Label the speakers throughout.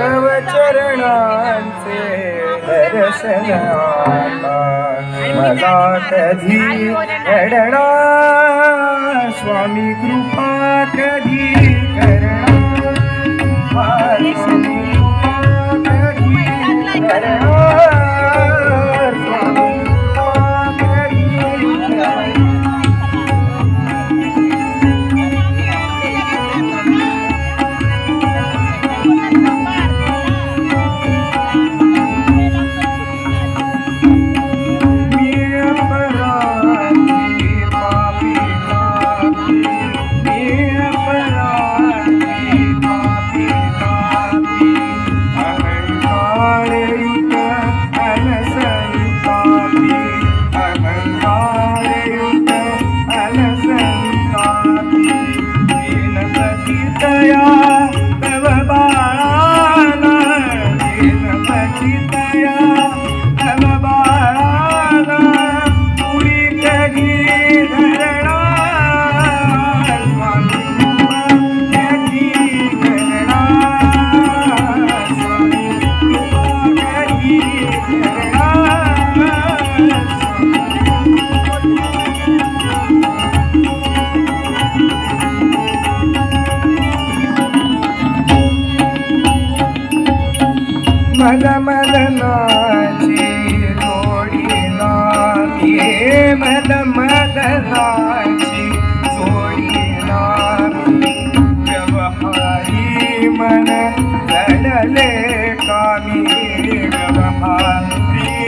Speaker 1: तव चरणांचे दर्शन मला कधी घडणा स्वामी कृपा कधी करणा You.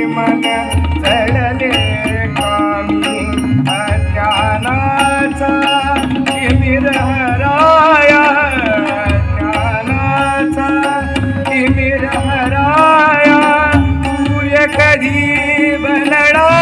Speaker 1: मन चढले कामी. अज्ञानाचा तिमिर हराया. ज्ञानाचा तिमिर हराया. तू कधी बनडा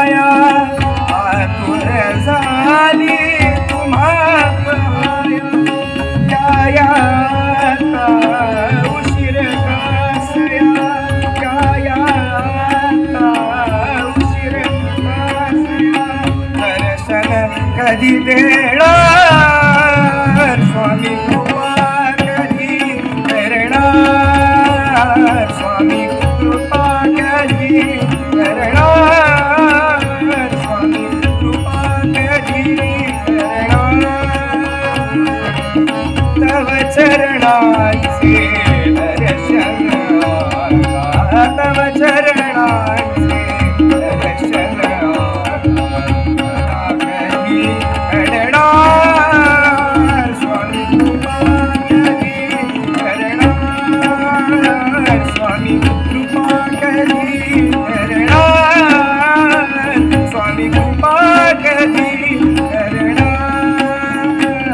Speaker 1: ಇದೆ